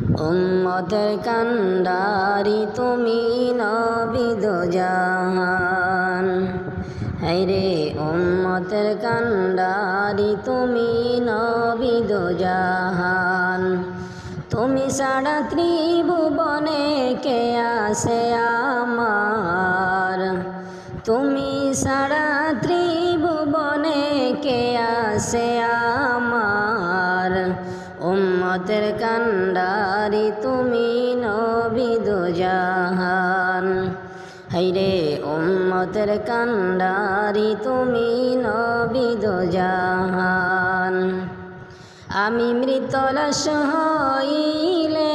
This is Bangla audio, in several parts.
উম্মতের কান্ডারি তুমি নবিদ জাহান। হাইরে উম্মতের কান্ডারি তুমি নবিদ জাহান। তুমি সারা ত্রিভুবনে কে আসে আমার? তুমি সারা ত্রিভুবনে কে আসে উম্মতের কান্ডারি তুমি নবিদ জাহান। হাইরে উম্মতের কান্ডারি তুমি নবিদ জাহান। আমি মৃতলাস হইলে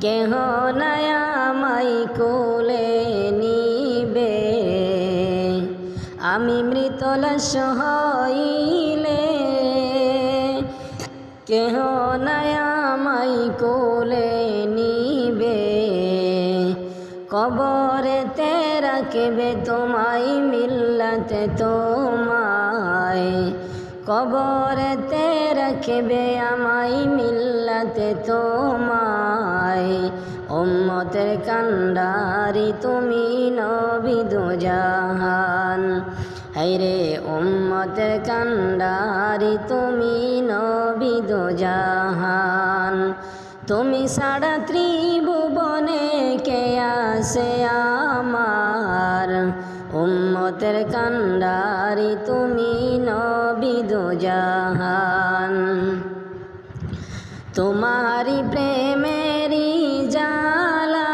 কেহ নায়ামাই কোলে নিবে। আমি মৃতলাস হইলে কেহ নায়ামাই কোলে নিবে? কবরেতে রাখবে তোমায় মিল্লাতে তোমায়। কবরেতে রাখবে আমায় মিল্লাতে তোমায়। উম্মতের কান্ডারি তুমি নবিদ জাহান। হাইরে উম্মতের কান্ডারি, তুমি নবিদ জাহান। তুমি সারা ত্রিভুবনে কে আসে আমার? উম্মতের কান্ডারি, তুমি নবিদ জাহান। তোমারি প্রেমেরি জালা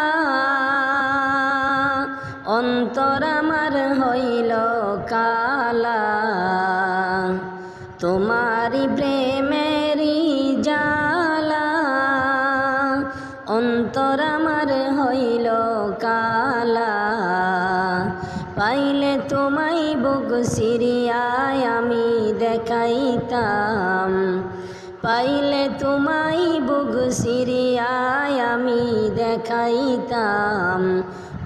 অন্তর আমার হইল কালা। তোমারি প্রেমেরি জালা অন্তর আমার হইল কালা। পাইলে তোমায় বুক সিরিয়ায় আমি দেখাইতাম। পাইলে তোমায় বুক সিরিয়ায় আমি দেখাইতাম।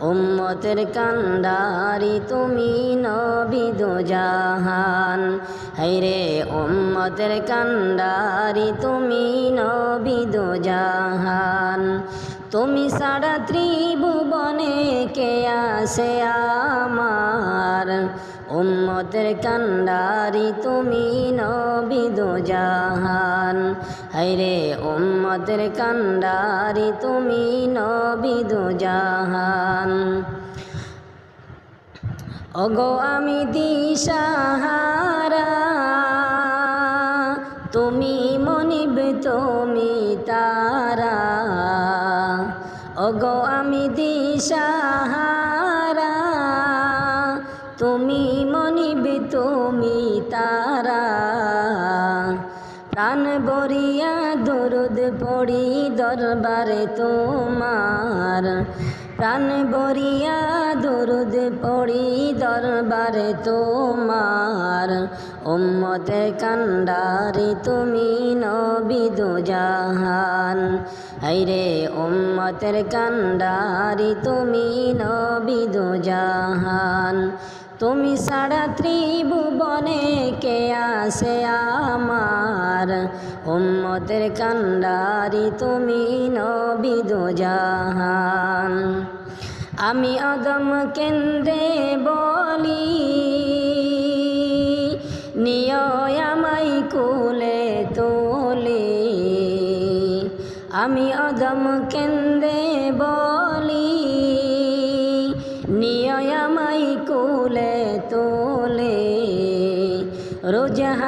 উম্মতের কান্ডারি তুমি নবী জাহান। হাইরে উম্মতের কান্ডারি তুমি নবী দুজাহান তুমি সারা ত্রিভুবনে কে আসে আমার? উম্মতের কান্ডারি তুমি নবিদ জাহান হাইরে উম্মতের কান্ডারি তুমি নবিদ জাহান ওগো আমি দিশাহারা, তুমি মনিব, তুমি তারা। ওগো আমি দিশাহারা তুমি মনিব, তুমি তারা। প্রাণ বরিয়া দরদ পড়ি দরবারে তোমার। প্রাণ বরিয়া দরদ পড়ি দরবারে তোমার। উম্মতে কান্ডারি তুমি নবিদ জাহান হাইরে উম্মতের কান্ডারি তুমি নবিদ জাহান তুমি সারা ত্রিভুবনে কে আসে আমার? উম্মতের কান্ডারি তুমি নবিদ জাহান আমি অদম কেন্দ্রে বলি, নিয় আমাই কুলে তোলে। আমি অদম কেন্দ্রে বলি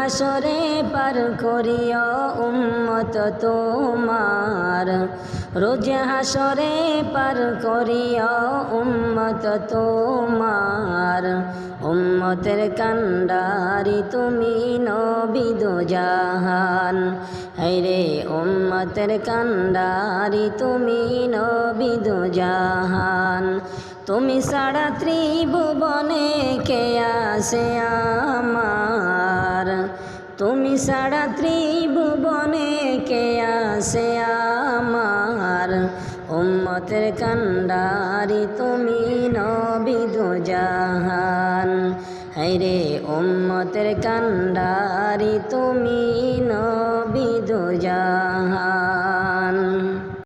হাসরে পার করিও উম্মত তোমার। রোজ হাসরে পার করিও উম্মত তোমার। উম্মতের কান্ডারি তুমি নবিদ জাহান। হাইরে উম্মতের কান্ডারি তুমি নবিদ জাহান। তুমি সারা ত্রিভুবনে কে আসে আমার? তুমি সারা ত্রিভুবনে কে আসে আমার? উম্মতের কান্ডারি তুমি নবিদ জাহান হাইরে উম্মতের কান্ডারি তুমি জাহান